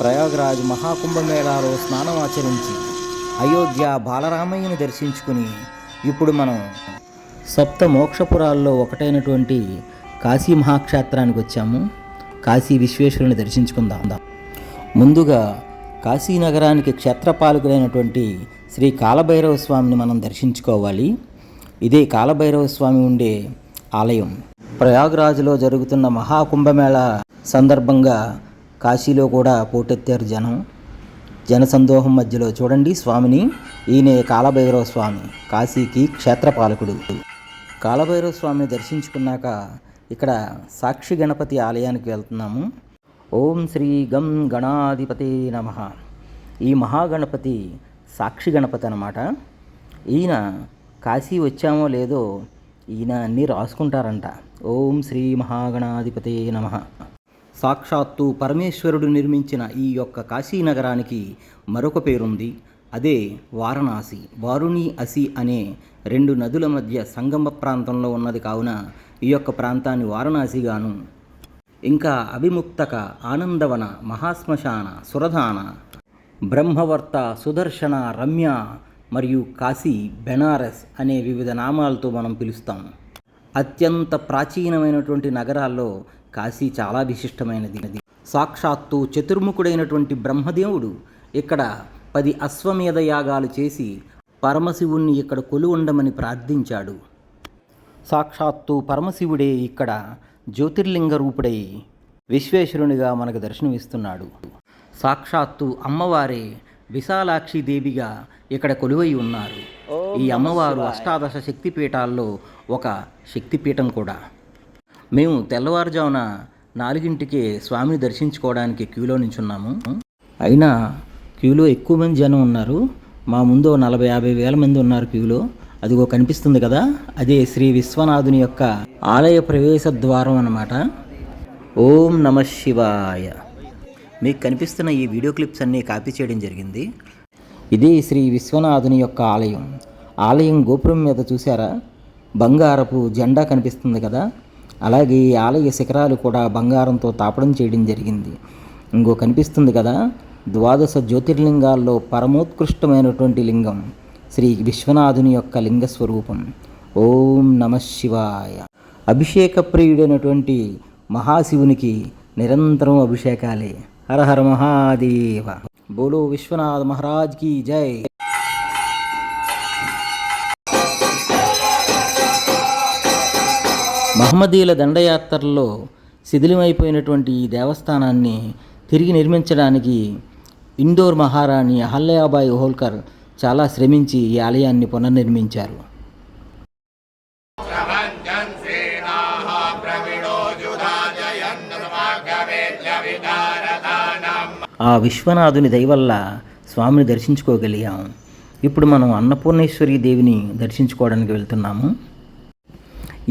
ప్రయాగరాజ్ మహాకుంభమేళాలో స్నానం ఆచరించి అయోధ్య బాలరామయ్యను దర్శించుకుని ఇప్పుడు మనం సప్త మోక్షపురాల్లో ఒకటైనటువంటి కాశీ మహాక్షేత్రానికి వచ్చాము. కాశీ విశ్వేశ్వరుని దర్శించుకుందాం. ముందుగా కాశీ నగరానికి క్షేత్రపాలకుడైనటువంటి శ్రీ కాలభైరవ స్వామిని మనం దర్శించుకోవాలి. ఇదే కాలభైరవ స్వామి ఉండే ఆలయం. ప్రయాగ్రాజ్లో జరుగుతున్న మహాకుంభమేళ సందర్భంగా కాశీలో కూడా పోటెత్తారు జనం. జనసందోహం మధ్యలో చూడండి స్వామిని. ఈయనే కాలభైరవ స్వామి కాశీకి క్షేత్రపాలకుడు. కాలభైరవ స్వామిని దర్శించుకున్నాక ఇక్కడ సాక్షి గణపతి ఆలయానికి వెళ్తున్నాము. ఓం శ్రీ గం గణాధిపతి నమ. ఈ మహాగణపతి సాక్షి గణపతి అనమాట ఈయన కాశీ వచ్చామో లేదో ఈయన అన్నీ రాసుకుంటారంట. ఓం శ్రీ మహాగణాధిపతే నమ. సాక్షాత్తు పరమేశ్వరుడు నిర్మించిన ఈ యొక్క కాశీ నగరానికి మరొక పేరుంది. అదే వారణాసి. వారుణి అసి అనే రెండు నదుల మధ్య సంగమ ప్రాంతంలో ఉన్నది కావున ఈ యొక్క ప్రాంతాన్ని వారణాసిగాను. ఇంకా అభిముక్తక ఆనందవన మహాశ్మశాన సురధాన బ్రహ్మవర్త సుదర్శన రమ్య మరియు కాశీ బెనారస్ అనే వివిధ నామాలతో మనం పిలుస్తాం. అత్యంత ప్రాచీనమైనటువంటి నగరాల్లో కాశీ చాలా విశిష్టమైనది. సాక్షాత్తు చతుర్ముఖుడైనటువంటి బ్రహ్మదేవుడు ఇక్కడ పది అశ్వమేధ యాగాలు చేసి పరమశివుణ్ణి ఇక్కడ కొలువుండమని ప్రార్థించాడు. సాక్షాత్తు పరమశివుడే ఇక్కడ జ్యోతిర్లింగ రూపుడై విశ్వేశ్వరునిగా మనకు దర్శనమిస్తున్నాడు. సాక్షాత్తు అమ్మవారే విశాలాక్షి దేవిగా ఇక్కడ కొలువై ఉన్నారు. ఈ అమ్మవారు అష్టాదశ శక్తిపీఠాల్లో ఒక శక్తిపీఠం కూడా. మేము తెల్లవారుజామున నాలుగింటికే స్వామిని దర్శించుకోవడానికి క్యూలో నించున్నాము. అయినా క్యూలో ఎక్కువ మంది జనం ఉన్నారు. మా ముందు నలభై యాభై వేల మంది ఉన్నారు క్యూలో. అదిగో కనిపిస్తుంది కదా? అదే శ్రీ విశ్వనాథుని యొక్క ఆలయ ప్రవేశ ద్వారం అన్నమాట. ఓం నమ శివాయ. మీకు కనిపిస్తున్న ఈ వీడియో క్లిప్స్ అన్నీ కాపీ చేయడం జరిగింది. ఇది శ్రీ విశ్వనాథుని యొక్క ఆలయం. ఆలయం గోపురం మీద చూసారా బంగారపు జెండా కనిపిస్తుంది కదా? అలాగే ఈ ఆలయ శిఖరాలు కూడా బంగారంతో తాపడం చేయడం జరిగింది. ఇంకో కనిపిస్తుంది కదా? ద్వాదశ జ్యోతిర్లింగాల్లో పరమోత్కృష్టమైనటువంటి లింగం. శ్రీ విశ్వనాథుని యొక్క లింగ స్వరూపం. ఓం నమ శివాయ. అభిషేక ప్రియుడైనటువంటి మహాశివునికి నిరంతరం అభిషేకాలే. హర హర మహాదేవ. బోలో విశ్వనాథ్ మహారాజ్కి జై. మహమ్మదీల దండయాత్రలో శిథిలమైపోయినటువంటి ఈ దేవస్థానాన్ని తిరిగి నిర్మించడానికి ఇండోర్ మహారాణి అహల్యాబాయి హోల్కర్ చాలా శ్రమించి ఈ ఆలయాన్ని పునర్నిర్మించారు. ఆ విశ్వనాథుని దయవల్ల స్వామిని దర్శించుకోగలిగాం. ఇప్పుడు మనం అన్నపూర్ణేశ్వరి దేవిని దర్శించుకోవడానికి వెళ్తున్నాము.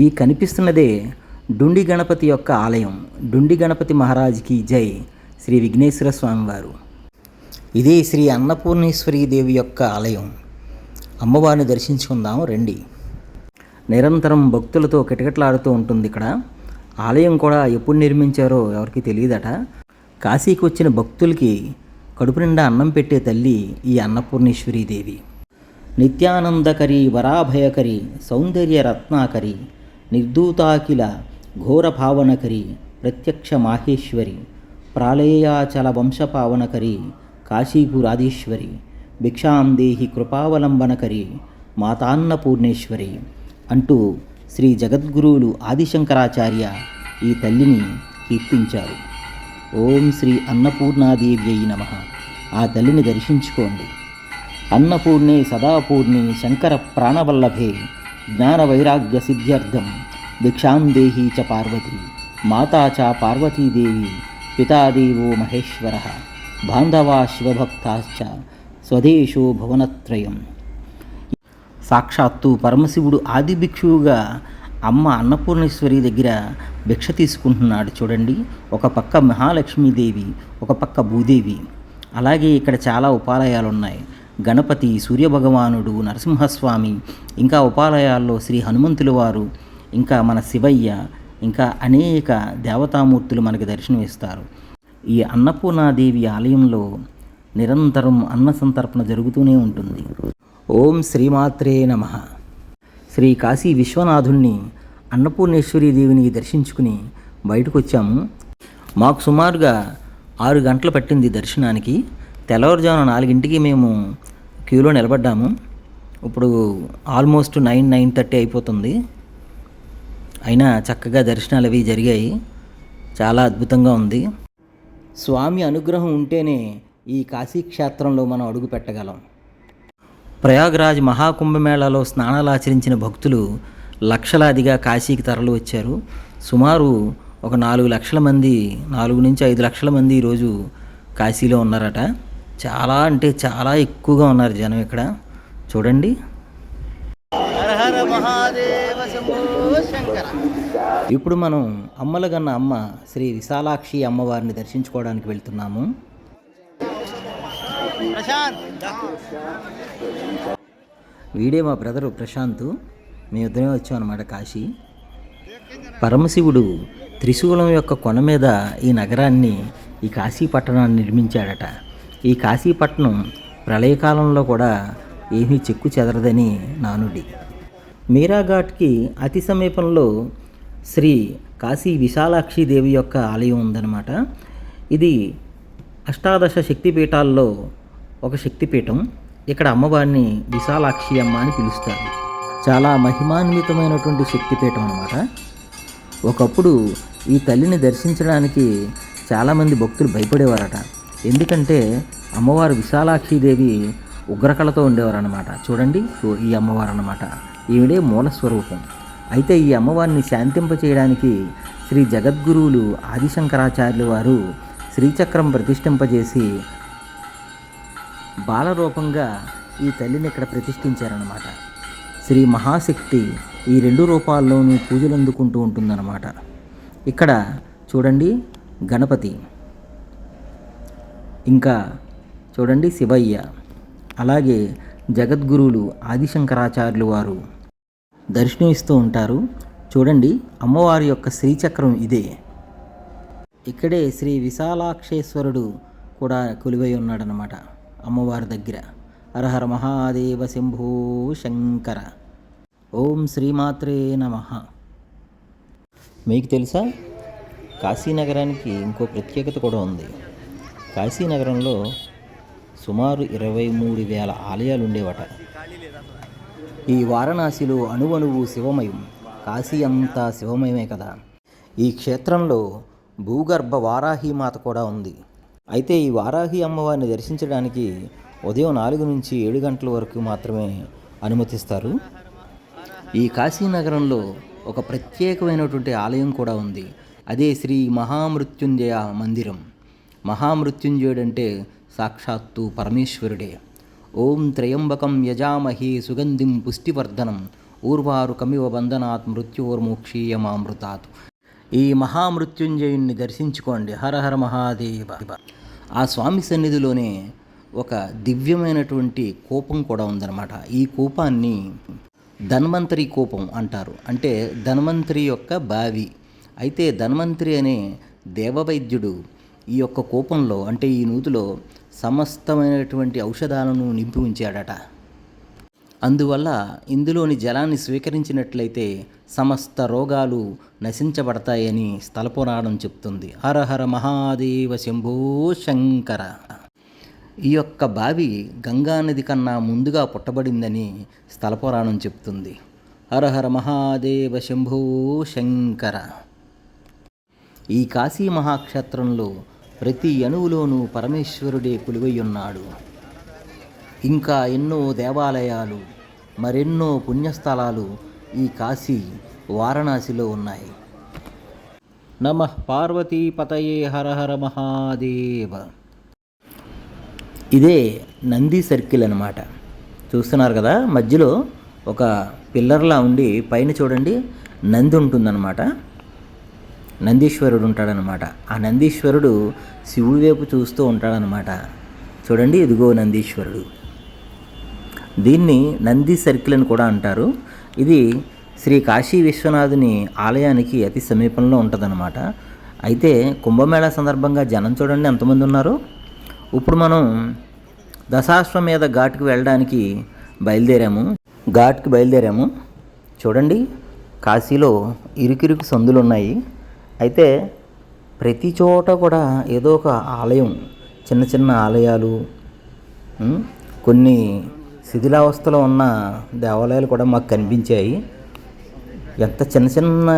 ఈ కనిపిస్తున్నదే డుండి గణపతి యొక్క ఆలయం. డుండి గణపతి మహారాజ్కి జై. శ్రీ విఘ్నేశ్వర స్వామివారు. ఇదే శ్రీ అన్నపూర్ణేశ్వరి దేవి యొక్క ఆలయం. అమ్మవారిని దర్శించుకుందాం రండి. నిరంతరం భక్తులతో కిటకిటలాడుతూ ఉంటుంది ఇక్కడ. ఆలయం కూడా ఎప్పుడు నిర్మించారో ఎవరికి తెలియదట. కాశీకి వచ్చిన భక్తులకి కడుపు నిండా అన్నం పెట్టే తల్లి ఈ అన్నపూర్ణేశ్వరీ దేవి. నిత్యానందకరి వరాభయకరి సౌందర్య రత్నాకరి నిర్దూతాకిల ఘోరభావనకరి ప్రత్యక్ష మాహేశ్వరి ప్రాళేయాచల వంశపావనకరి కాశీపురాధీశ్వరి భిక్షాం దేహి కృపావలంబనకరి మాతాన్నపూర్ణేశ్వరి అంటూ శ్రీ జగద్గురువులు ఆదిశంకరాచార్య ఈ తల్లిని కీర్తించారు. ఓం శ్రీ అన్నపూర్ణాదేవి అయి నమ. ఆ తల్లిని దర్శించుకోండి. అన్నపూర్ణే సదాపూర్ణి శంకర ప్రాణవల్లభే జ్ఞాన వైరాగ్య సిద్ధ్యర్థం భిక్షాందేహీ చ పార్వతి మాతా చ పార్వతీదేవి పితాదేవో మహేశ్వర బాంధవా శివభక్తాశ్చ స్వదేశో భువనత్రయం సాక్షాత్తు పరమశివుడు ఆది భిక్షువుగా అమ్మ అన్నపూర్ణేశ్వరి దగ్గర భిక్ష తీసుకుంటున్నాడు చూడండి. ఒక పక్క మహాలక్ష్మీదేవి ఒక పక్క భూదేవి. అలాగే ఇక్కడ చాలా ఉపాలయాలు ఉన్నాయి గణపతి సూర్యభగవానుడు నరసింహస్వామి ఇంకా ఉపాలయాల్లో శ్రీ హనుమంతుల వారు ఇంకా మన శివయ్య ఇంకా అనేక దేవతామూర్తులు మనకి దర్శనమిస్తారు ఈ అన్నపూర్ణాదేవి ఆలయంలో నిరంతరం అన్న సంతర్పణ జరుగుతూనే ఉంటుంది. ఓం శ్రీమాత్రే నమ. శ్రీ కాశీ విశ్వనాథుణ్ణి అన్నపూర్ణేశ్వరి దేవిని దర్శించుకుని బయటకు వచ్చాము మాకు సుమారుగా ఆరు గంటలు పట్టింది దర్శనానికి. తెల్లవారుజామున నాలుగింటికి మేము క్యూలో నిలబడ్డాము. ఇప్పుడు ఆల్మోస్ట్ నైన్ నైన్ థర్టీ అయిపోతుంది. అయినా చక్కగా దర్శనాలు అవి జరిగాయి. చాలా అద్భుతంగా ఉంది. స్వామి అనుగ్రహం ఉంటేనే ఈ కాశీ క్షేత్రంలో మనం అడుగు పెట్టగలం. ప్రయాగ్రాజ్ మహాకుంభమేళాలో స్నానాలు ఆచరించిన భక్తులు లక్షలాదిగా కాశీకి తరలి వచ్చారు. సుమారు ఒక నాలుగు లక్షల మంది నాలుగు నుంచి ఐదు లక్షల మంది ఈరోజు కాశీలో ఉన్నారట. చాలా అంటే చాలా ఎక్కువగా ఉన్నారు జనం ఇక్కడ. చూడండి. ఇప్పుడు మనం అమ్మలగన్న అమ్మ శ్రీ విశాలాక్షి అమ్మవారిని దర్శించుకోవడానికి వెళ్తున్నాము. వీడే మా బ్రదరు ప్రశాంత్. మేము ఇద్దరమే వచ్చాం అనమాట కాశీ. పరమశివుడు త్రిశూలం యొక్క కొన మీద ఈ నగరాన్ని ఈ కాశీ పట్టణాన్ని నిర్మించాడట. ఈ కాశీపట్నం ప్రళయకాలంలో కూడా ఏమీ చెక్కు చెదరదని నానుడి. మీరాఘాట్కి అతి సమీపంలో శ్రీ కాశీ విశాలాక్షి దేవి యొక్క ఆలయం ఉందన్నమాట. ఇది అష్టాదశ శక్తిపీఠాల్లో ఒక శక్తిపీఠం. ఇక్కడ అమ్మవారిని విశాలాక్షి అమ్మ అని పిలుస్తారు. చాలా మహిమాన్వితమైనటువంటి శక్తిపీఠం అన్నమాట. ఒకప్పుడు ఈ తల్లిని దర్శించడానికి చాలామంది భక్తులు భయపడేవారట. ఎందుకంటే అమ్మవారు విశాలాక్షిదేవి ఉగ్రకళతో ఉండేవారన్నమాట. చూడండి సో ఈ అమ్మవారు అన్నమాట ఈవిడే మూల స్వరూపం అయితే ఈ అమ్మవారిని శాంతింపచేయడానికి శ్రీ జగద్గురువులు ఆదిశంకరాచార్యులు వారు శ్రీచక్రం ప్రతిష్ఠింపజేసి బాలరూపంగా ఈ తల్లిని ఇక్కడ ప్రతిష్ఠించారన్నమాట. శ్రీ మహాశక్తి ఈ రెండు రూపాల్లోనూ పూజలు అందుకుంటూ ఉంటుందన్నమాట. ఇక్కడ చూడండి గణపతి. ఇంకా చూడండి శివయ్య. అలాగే జగద్గురువులు ఆదిశంకరాచార్యులు వారు దర్శనమిస్తూ ఉంటారు. చూడండి అమ్మవారి యొక్క శ్రీచక్రం ఇదే. ఇక్కడే శ్రీ విశాలాక్షేశ్వరుడు కూడా కొలువై ఉన్నాడనమాట అమ్మవారి దగ్గర. హరహర మహాదేవ శంభో శంకర. ఓం శ్రీమాత్రే నమ. మీకు తెలుసా? కాశీనగరానికి ఇంకో ప్రత్యేకత కూడా ఉంది. కాశీనగరంలో సుమారు ఇరవై మూడు వేల ఆలయాలు ఉండేవట ఈ వారణాసిలో అణువణువు శివమయం కాశీ అంతా శివమయమే కదా. ఈ క్షేత్రంలో భూగర్భ వారాహి మాత కూడా ఉంది. అయితే ఈ వారాహి అమ్మవారిని దర్శించడానికి ఉదయం నాలుగు నుంచి ఏడు గంటల వరకు మాత్రమే అనుమతిస్తారు. ఈ కాశీనగరంలో ఒక ప్రత్యేకమైనటువంటి ఆలయం కూడా ఉంది. అదే శ్రీ మహామృత్యుంజయ మందిరం. మహామృత్యుంజయుడు అంటే సాక్షాత్తు పరమేశ్వరుడే. ఓం త్రయంబకం యజామహి సుగంధిం పుష్టివర్ధనం. ఊర్వారు కమివ బంధనాత్ మృత్యోర్మోక్షీయమామృతాత్ ఈ మహామృత్యుంజయుణ్ణి దర్శించుకోండి. హరహర మహాదేవ. ఆ స్వామి సన్నిధిలోనే ఒక దివ్యమైనటువంటి కోపం కూడా ఉందన్నమాట. ఈ కోపాన్ని ధన్వంతరి కోపం అంటారు. అంటే ధన్వంతరి యొక్క బావి. అయితే ధన్వంతరి అనే దేవవైద్యుడు ఈ యొక్క కూపంలో అంటే ఈ నూతిలో సమస్తమైనటువంటి ఔషధాలను నింపి ఉంచాడట. అందువల్ల ఇందులోని జలాన్ని స్వీకరించినట్లయితే సమస్త రోగాలు నశించబడతాయని స్థలపురాణం చెప్తుంది. హరహర మహాదేవ శంభో శంకర. ఈ యొక్క బావి గంగానది కన్నా ముందుగా పుట్టబడిందని స్థలపురాణం చెప్తుంది. హరహర మహాదేవ శంభో శంకర. ఈ కాశీ మహాక్షేత్రంలో ప్రతి అణువులోనూ పరమేశ్వరుడే కొలువై ఉన్నాడు ఇంకా ఎన్నో దేవాలయాలు మరెన్నో పుణ్యస్థలాలు ఈ కాశీ వారణాసిలో ఉన్నాయి. నమ పార్వతీపతయే హర హర మహాదేవ. ఇదే నంది సర్కిల్ అనమాట చూస్తున్నారు కదా మధ్యలో ఒక పిల్లర్లా ఉండి పైన చూడండి నంది ఉంటుందన్నమాట. నందీశ్వరుడు ఉంటాడనమాట ఆ నందీశ్వరుడు శివుడి వైపు చూస్తూ ఉంటాడనమాట చూడండి ఇదిగో నందీశ్వరుడు. దీన్ని నంది సర్కిల్ అని కూడా అంటారు. ఇది శ్రీ కాశీ విశ్వనాథుని ఆలయానికి అతి సమీపంలో ఉంటుందన్నమాట. అయితే కుంభమేళా సందర్భంగా జనం చూడండి ఎంతమంది ఉన్నారు? ఇప్పుడు మనం దశాశ్వమేధ ఘాట్కి వెళ్ళడానికి బయలుదేరాము. ఘాట్కి బయలుదేరాము. చూడండి కాశీలో ఇరుకిరుకు సందులు ఉన్నాయి అయితే ప్రతి చోట కూడా ఏదో ఒక ఆలయం చిన్న చిన్న ఆలయాలు కొన్ని శిథిలావస్థలో ఉన్న దేవాలయాలు కూడా మాకు కనిపించాయి. ఎంత చిన్న చిన్న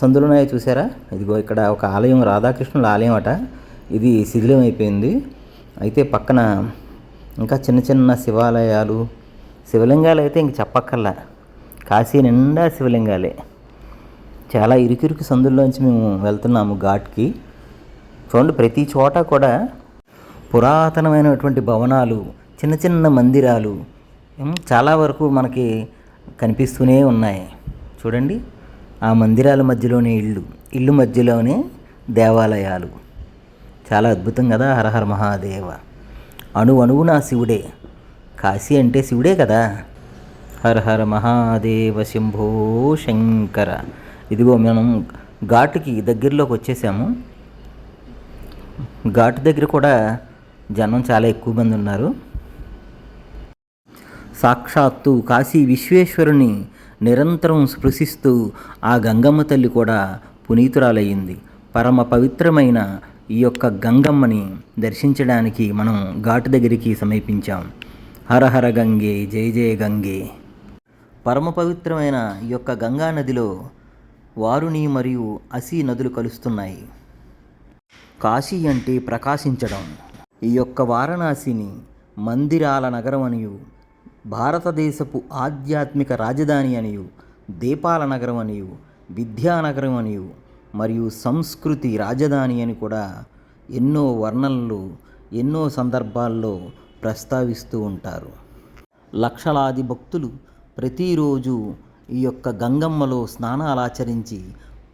సందులున్నాయో చూసారా? ఇదిగో ఇక్కడ ఒక ఆలయం రాధాకృష్ణుల ఆలయం అట. ఇది శిథిలం అయిపోయింది. అయితే పక్కన ఇంకా చిన్న చిన్న శివాలయాలు శివలింగాలు అయితే ఇంక చెప్పక్కర్లా. కాశీ నిండా శివలింగాలే. చాలా ఇరుకిరుకు సందుల్లోంచి మేము వెళ్తున్నాము ఘాట్కి. చూడండి ప్రతి చోట కూడా పురాతనమైనటువంటి భవనాలు చిన్న చిన్న మందిరాలు చాలా వరకు మనకి కనిపిస్తూనే ఉన్నాయి. చూడండి ఆ మందిరాల మధ్యలోనే ఇల్లు ఇల్లు మధ్యలోనే దేవాలయాలు. చాలా అద్భుతం కదా హరహర మహాదేవ. అణు అణువున శివుడే. కాశీ అంటే శివుడే కదా. హర హర మహాదేవ శంభో శంకర. ఇదిగో మనం ఘాటుకి దగ్గరలోకి వచ్చేసాము. ఘాటు దగ్గర కూడా జనం చాలా ఎక్కువ మంది ఉన్నారు. సాక్షాత్తు కాశీ విశ్వేశ్వరుని నిరంతరం స్పృశిస్తూ ఆ గంగమ్మ తల్లి కూడా పునీతురాలయ్యింది. పరమ పవిత్రమైన ఈ యొక్క గంగమ్మని దర్శించడానికి మనం ఘాటు దగ్గరికి సమీపించాం. హర హర గంగే జయ జయ గంగే. పరమ పవిత్రమైన ఈ యొక్క గంగా నదిలో వారుని మరియు అసి నదులు కలుస్తున్నాయి. కాశీ అంటే ప్రకాశించడం. ఈ యొక్క వారణాసిని మందిరాల నగరం అనియు భారతదేశపు ఆధ్యాత్మిక రాజధాని అనియు దీపాల నగరం అనియు విద్యానగరం అనియు మరియు సంస్కృతి రాజధాని అని కూడా ఎన్నో వర్ణనలు ఎన్నో సందర్భాల్లో ప్రస్తావిస్తూ ఉంటారు. లక్షలాది భక్తులు ప్రతిరోజు ఈ యొక్క గంగమ్మలో స్నానాలు ఆచరించి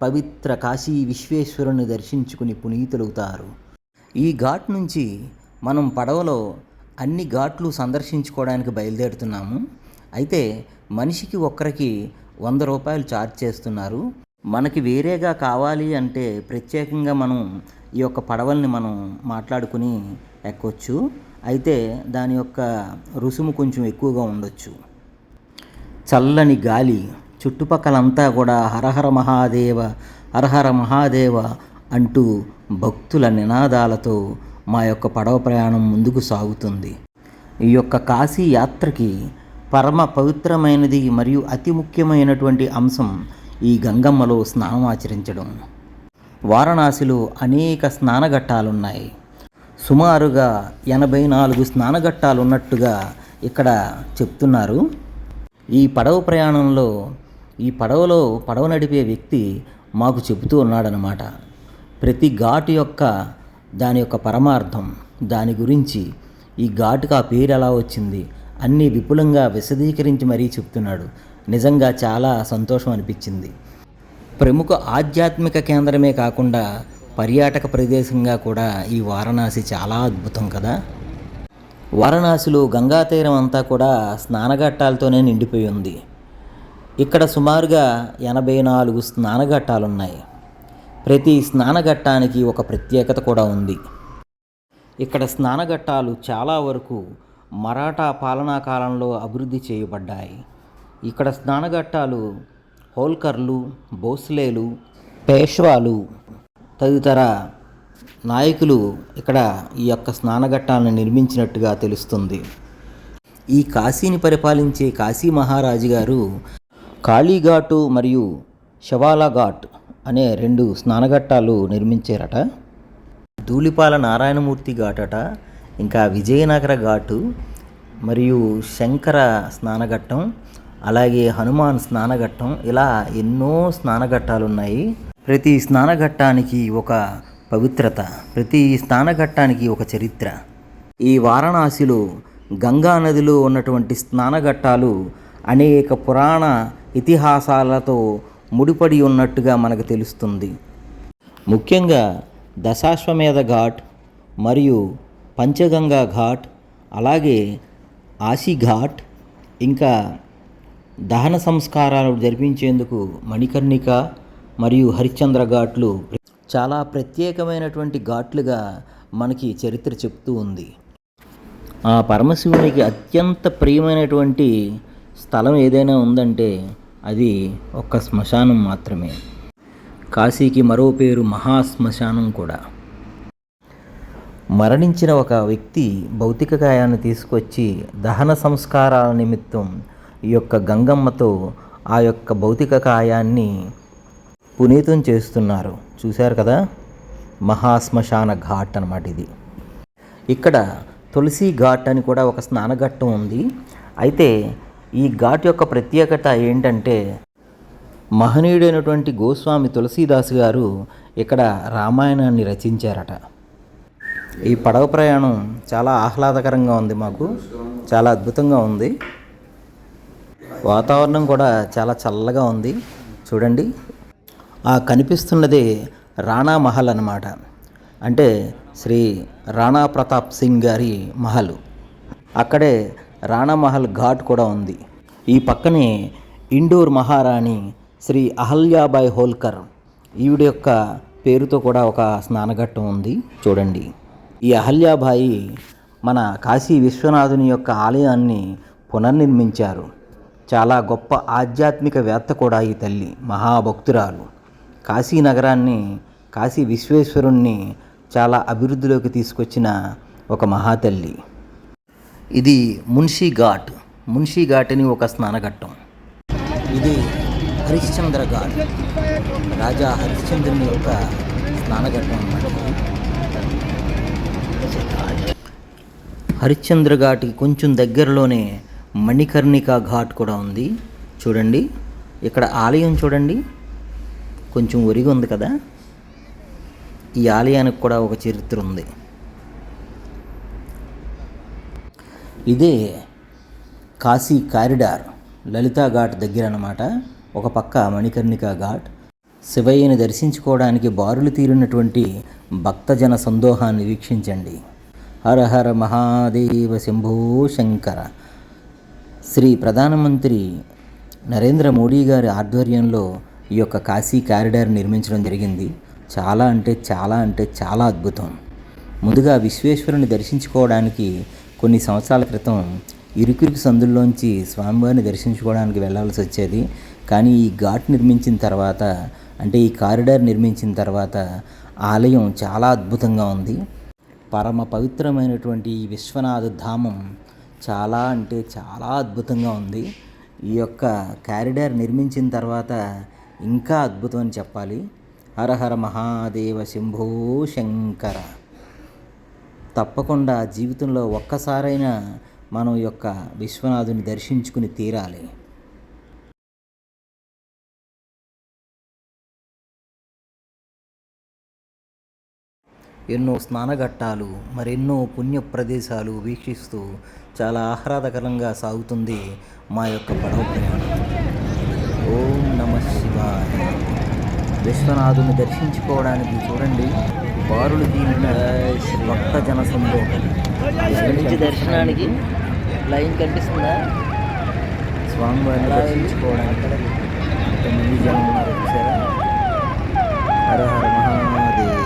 పవిత్ర కాశీ విశ్వేశ్వరుని దర్శించుకుని పునీతులవుతారు. ఈ ఘాట్ నుంచి మనం పడవలో అన్ని ఘాట్లు సందర్శించుకోవడానికి బయలుదేరుతున్నాము. అయితే మనిషికి ఒక్కరికి వంద రూపాయలు ఛార్జ్ చేస్తున్నారు. మనకి వేరేగా కావాలి అంటే ప్రత్యేకంగా మనం ఈ యొక్క పడవల్ని మనం మాట్లాడుకుని ఎక్కొచ్చు. అయితే దాని యొక్క రుసుము కొంచెం ఎక్కువగా ఉండొచ్చు. చల్లని గాలి చుట్టుపక్కలంతా కూడా హరహర మహాదేవ హరహర మహాదేవ అంటూ భక్తుల నినాదాలతో మా యొక్క పడవ ప్రయాణం ముందుకు సాగుతుంది. ఈ యొక్క కాశీ యాత్రకి పరమ పవిత్రమైనది మరియు అతి ముఖ్యమైనటువంటి అంశం ఈ గంగమ్మలో స్నానం ఆచరించడం. వారణాసిలో అనేక స్నానఘట్టాలున్నాయి. సుమారుగా ఎనభై నాలుగు స్నానఘట్టాలు ఉన్నట్టుగా ఇక్కడ చెప్తున్నారు. ఈ పడవ ప్రయాణంలో ఈ పడవలో పడవ నడిపే వ్యక్తి మాకు చెబుతూ ఉన్నాడనమాట ప్రతి ఘాటు యొక్క దాని యొక్క పరమార్థం దాని గురించి ఈ ఘాటుకు ఆ పేరు ఎలా వచ్చింది అన్నీ విపులంగా విశదీకరించి మరీ చెప్తున్నాడు. నిజంగా చాలా సంతోషం అనిపించింది. ప్రముఖ ఆధ్యాత్మిక కేంద్రమే కాకుండా పర్యాటక ప్రదేశంగా కూడా ఈ వారణాసి చాలా అద్భుతం కదా? వారణాసిలో గంగా తీరం అంతా కూడా స్నానఘట్టాలతోనే నిండిపోయి ఉంది. ఇక్కడ సుమారుగా ఎనభై నాలుగు స్నానఘట్టాలు ఉన్నాయి ప్రతి స్నానఘట్టానికి ఒక ప్రత్యేకత కూడా ఉంది. ఇక్కడ స్నానఘట్టాలు చాలా వరకు మరాఠా పాలనా కాలంలో అభివృద్ధి చేయబడ్డాయి. ఇక్కడ స్నానఘట్టాలు హోల్కర్లు భోస్లేలు పేష్వాలు తదితర నాయకులు ఇక్కడ ఈ యొక్క స్నానఘట్టాలను నిర్మించినట్టుగా తెలుస్తుంది. ఈ కాశీని పరిపాలించే కాశీ మహారాజు గారు కాళీఘాటు మరియు శవాలా ఘాట్ అనే రెండు స్నానఘట్టాలు నిర్మించారట. ధూళిపాల నారాయణమూర్తి ఘాటట ఇంకా విజయనగర ఘాటు మరియు శంకర స్నానఘట్టం అలాగే హనుమాన్ స్నానఘట్టం ఇలా ఎన్నో స్నానఘట్టాలు ఉన్నాయి ప్రతి స్నానఘట్టానికి ఒక పవిత్రత. ప్రతి స్నానఘట్టానికి ఒక చరిత్ర. ఈ వారణాసిలో గంగా నదిలో ఉన్నటువంటి స్నానఘట్టాలు అనేక పురాణ ఇతిహాసాలతో ముడిపడి ఉన్నట్టుగా మనకు తెలుస్తుంది. ముఖ్యంగా దశాశ్వమేధ ఘాట్ మరియు పంచగంగా ఘాట్ అలాగే ఆసి ఘాట్ ఇంకా దహన సంస్కారాలు జరిపించేందుకు మణికర్ణిక మరియు హరిశ్చంద్ర ఘాట్లు చాలా ప్రత్యేకమైనటువంటి ఘాట్లుగా మనకి చరిత్ర చెప్తూ ఉంది. ఆ పరమశివునికి అత్యంత ప్రియమైనటువంటి స్థలం ఏదైనా ఉందంటే అది ఒక్క శ్మశానం మాత్రమే. కాశీకి మరో పేరు మహాశ్మశానం కూడా. మరణించిన ఒక వ్యక్తి భౌతిక కాయాన్ని తీసుకొచ్చి దహన సంస్కారాల నిమిత్తం ఈ యొక్క గంగమ్మతో ఆ యొక్క భౌతిక కాయాన్ని పునీతం చేస్తున్నారు. చూశారు కదా? మహాశ్మశాన ఘాట్ అనమాట ఇది. ఇక్కడ తులసి ఘాట్ అని కూడా ఒక స్నానఘట్టం ఉంది. అయితే ఈ ఘాట్ యొక్క ప్రత్యేకత ఏంటంటే మహనీయుడైనటువంటి గోస్వామి తులసీదాస్ గారు ఇక్కడ రామాయణాన్ని రచించారట. ఈ పడవ ప్రయాణం చాలా ఆహ్లాదకరంగా ఉంది మాకు. చాలా అద్భుతంగా ఉంది. వాతావరణం కూడా చాలా చల్లగా ఉంది. చూడండి ఆ కనిపిస్తున్నదే రాణా మహల్ అన్నమాట. అంటే శ్రీ రాణా ప్రతాప్ సింగ్ గారి మహల్. అక్కడే రాణా మహల్ ఘాట్ కూడా ఉంది. ఈ పక్కనే ఇండోర్ మహారాణి శ్రీ అహల్యాబాయ్ హోల్కర్ ఈవిడ యొక్క పేరుతో కూడా ఒక స్నానఘట్టం ఉంది. చూడండి. ఈ అహల్యాబాయి మన కాశీ విశ్వనాథుని యొక్క ఆలయాన్ని పునర్నిర్మించారు. చాలా గొప్ప ఆధ్యాత్మికవేత్త కూడా ఈ తల్లి. మహాభక్తురాలు. కాశీ నగరాన్ని కాశీ విశ్వేశ్వరుణ్ణి చాలా అభివృద్ధిలోకి తీసుకొచ్చిన ఒక మహాతల్లి. ఇది మున్షీ ఘాట్. మున్షీ ఘాట్ అని ఒక స్నానఘట్టం. ఇది హరిశ్చంద్ర ఘాట్. రాజా హరిశ్చంద్రుని యొక్క స్నానఘట్టం అన్నమాట. హరిశ్చంద్ర ఘాట్కి కొంచెం దగ్గరలోనే మణికర్ణిక ఘాట్ కూడా ఉంది. చూడండి. ఇక్కడ ఆలయం చూడండి. కొంచెం ఒరిగి ఉంది కదా? ఈ ఆలయానికి కూడా ఒక చరిత్ర ఉంది. ఇదే కాశీ కారిడార్ లలితా ఘాట్ దగ్గర అన్నమాట ఒక పక్క మణికర్ణిక ఘాట్. శివయ్యని దర్శించుకోవడానికి బారులు తీరినటువంటి భక్తజన సందోహాన్ని వీక్షించండి. హర హర మహాదేవ శంభో శంకర. శ్రీ ప్రధానమంత్రి నరేంద్ర మోడీ గారి ఆధ్వర్యంలో ఈ యొక్క కాశీ కారిడార్ నిర్మించడం జరిగింది. చాలా అంటే చాలా అంటే చాలా అద్భుతం. ముందుగా విశ్వేశ్వరుని దర్శించుకోవడానికి కొన్ని సంవత్సరాల క్రితం ఇరుకిరుకు సందుల్లోంచి స్వామివారిని దర్శించుకోవడానికి వెళ్ళాల్సి వచ్చేది. కానీ ఈ ఘాట్ నిర్మించిన తర్వాత అంటే ఈ కారిడార్ నిర్మించిన తర్వాత ఆలయం చాలా అద్భుతంగా ఉంది. పరమ పవిత్రమైనటువంటి ఈ విశ్వనాథ ధామం చాలా అంటే చాలా అద్భుతంగా ఉంది. ఈ యొక్క కారిడార్ నిర్మించిన తర్వాత ఇంకా అద్భుతం అని చెప్పాలి హరహర మహాదేవ శంభో శంకర. తప్పకుండా జీవితంలో ఒక్కసారైనా మనం యొక్క విశ్వనాథుని దర్శించుకుని తీరాలి. ఎన్నో స్నానఘట్టాలు మరెన్నో పుణ్య ప్రదేశాలు వీక్షిస్తూ చాలా ఆహ్లాదకరంగా సాగుతుంది మా యొక్క పడవ ప్రయాణం. ఓం విశ్వనాథుని దర్శించుకోవడానికి చూడండి. బారులు తీరిన భక్త జన నుంచి దర్శనానికి లైన్ కనిపిస్తుందా? స్వామివారిని దర్శించుకోవడానికి ఎంతమంది జనం ఉన్నారు చూసారా? హర హర మహాదేవ్.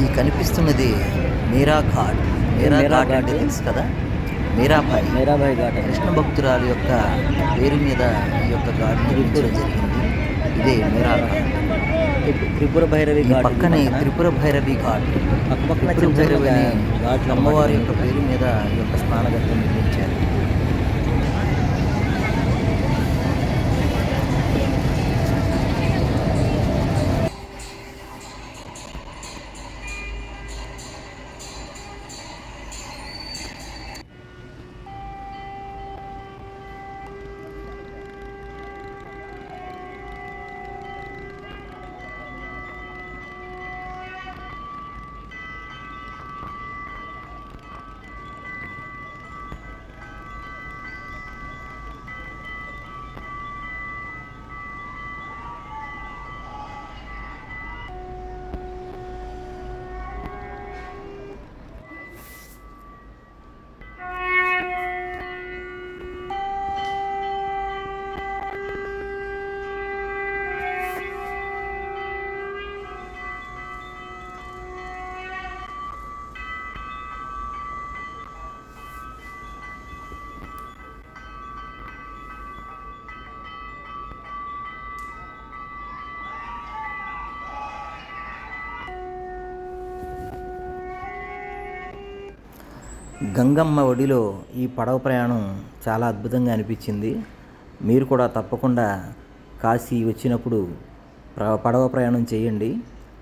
ఈ కనిపిస్తున్నది మీరా ఘాట్ మీరా ఘాట్ అంటే తెలుసు కదా? మీరాబాయి మీరాబాయి ఘాట్ కృష్ణ భక్తురాలు యొక్క పేరు మీద ఈ యొక్క ఘాట్ నిర్మించడం జరిగింది. ఇదే మీరా ఘాట్ త్రిపుర భైరవి ఘాట్ పక్కనే త్రిపుర భైరవి ఘాట్ పక్కన త్రిపుర భైరవి ఘాట్ అమ్మవారి యొక్క పేరు మీద ఈ యొక్క స్నానఘట్టం నిర్మించారు. గంగమ్మ ఒడిలో ఈ పడవ ప్రయాణం చాలా అద్భుతంగా అనిపించింది. మీరు కూడా తప్పకుండా కాశీ వచ్చినప్పుడు ప్ర- పడవ ప్రయాణం చేయండి.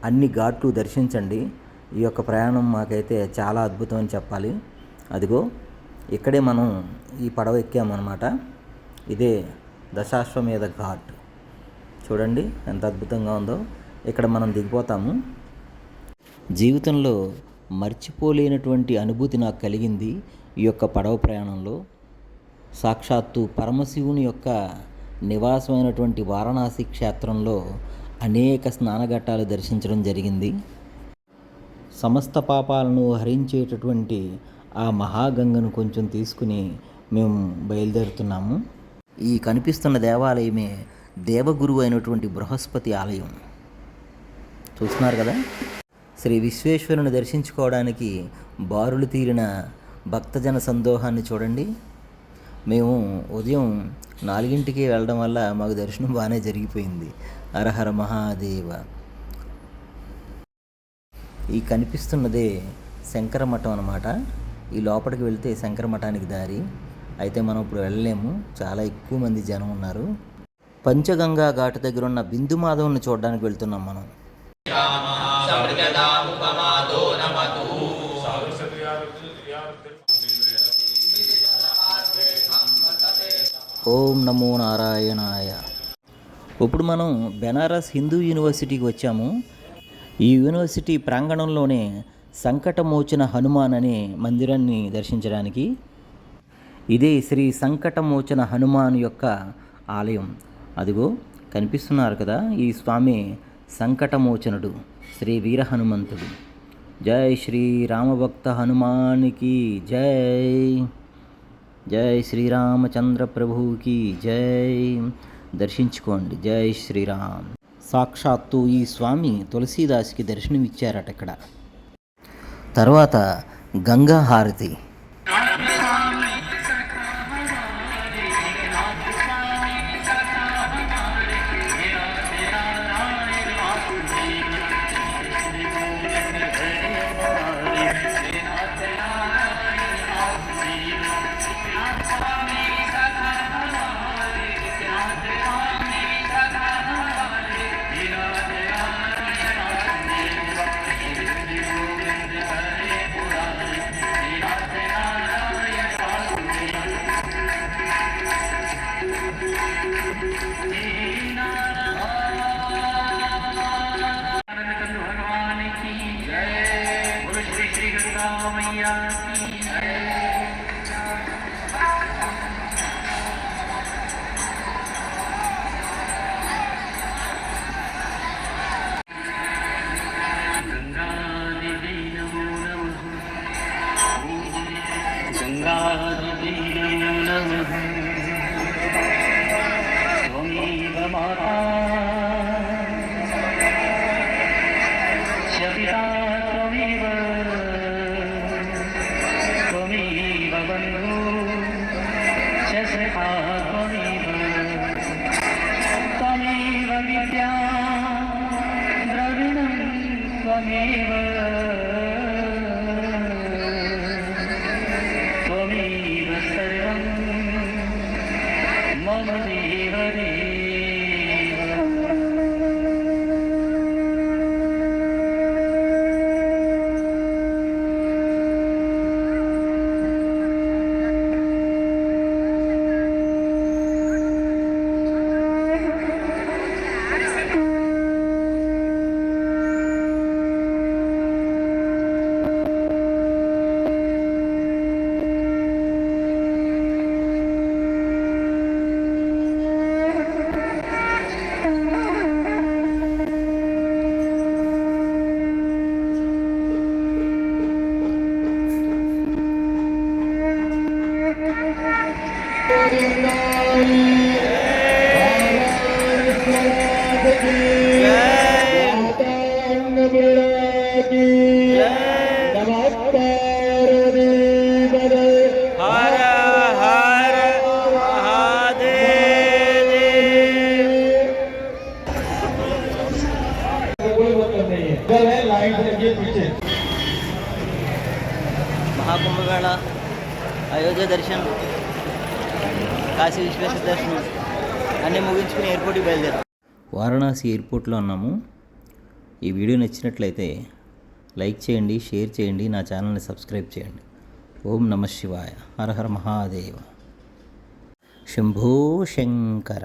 అన్ని ఘాట్లు దర్శించండి. ఈ యొక్క ప్రయాణం మాకైతే చాలా అద్భుతం అని చెప్పాలి. అదిగో ఇక్కడే మనం ఈ పడవ ఎక్కామన్నమాట. ఇదే దశాశ్వమేధ ఘాట్. చూడండి ఎంత అద్భుతంగా ఉందో. ఇక్కడ మనం దిగిపోతాము. జీవితంలో మర్చిపోలేనటువంటి అనుభూతి నాకు కలిగింది ఈ యొక్క పడవ ప్రయాణంలో. సాక్షాత్తు పరమశివుని యొక్క నివాసమైనటువంటి వారణాసి క్షేత్రంలో అనేక స్నానఘట్టాలు దర్శించడం జరిగింది. సమస్త పాపాలను హరించేటటువంటి ఆ మహాగంగను కొంచెం తీసుకుని మేము బయలుదేరుతున్నాము. ఈ కనిపిస్తున్న దేవాలయమే దేవగురువు అయినటువంటి బృహస్పతి ఆలయం. చూస్తున్నారు కదా? శ్రీ విశ్వేశ్వరుని దర్శించుకోవడానికి బారులు తీరిన భక్తజన సందోహాన్ని చూడండి. మేము ఉదయం నాలుగింటికి వెళ్ళడం వల్ల మాకు దర్శనం బాగానే జరిగిపోయింది. హరహర మహాదేవ. ఈ కనిపిస్తున్నదే శంకర మఠం ఈ లోపలికి వెళ్తే శంకర మఠానికి దారి. అయితే మనం ఇప్పుడు వెళ్ళలేము. చాలా ఎక్కువ మంది జనం ఉన్నారు. పంచగంగా ఘాటు దగ్గర ఉన్న బిందు మాధవుని చూడడానికి వెళ్తున్నాం మనం. ఓం నమో నారాయణాయ. ఇప్పుడు మనం బెనారస్ హిందూ యూనివర్సిటీకి వచ్చాము. ఈ యూనివర్సిటీ ప్రాంగణంలోనే సంకటమోచన హనుమాన్ అనే మందిరాన్ని దర్శించడానికి. ఇదే శ్రీ సంకటమోచన హనుమాన్ యొక్క ఆలయం. అదిగో కనిపిస్తున్నారు కదా ఈ స్వామి సంకటమోచనుడు. శ్రీ వీర హనుమంతుడు. జై శ్రీ రామభక్త హనుమానికి జై. జై శ్రీరామచంద్ర ప్రభువుకి జై. దర్శించుకోండి. జై శ్రీరామ్ సాక్షాత్తు ఈ స్వామి తులసీదాస్కి దర్శనమిచ్చారట ఇక్కడ. తర్వాత గంగా హారతి. moment. హర కాశీ విశ్వేశ్వర దర్శనం. అన్నీ ముగించుకుని ఎయిర్పోర్ట్కి బయలుదేరాం. వారణాసి ఎయిర్పోర్ట్లో ఉన్నాము. ఈ వీడియో నచ్చినట్లయితే లైక్ చేయండి షేర్ చేయండి నా ఛానల్ని సబ్స్క్రైబ్ చేయండి. ఓం నమ శివాయ. హర హర మహాదేవ. శంభో శంకర.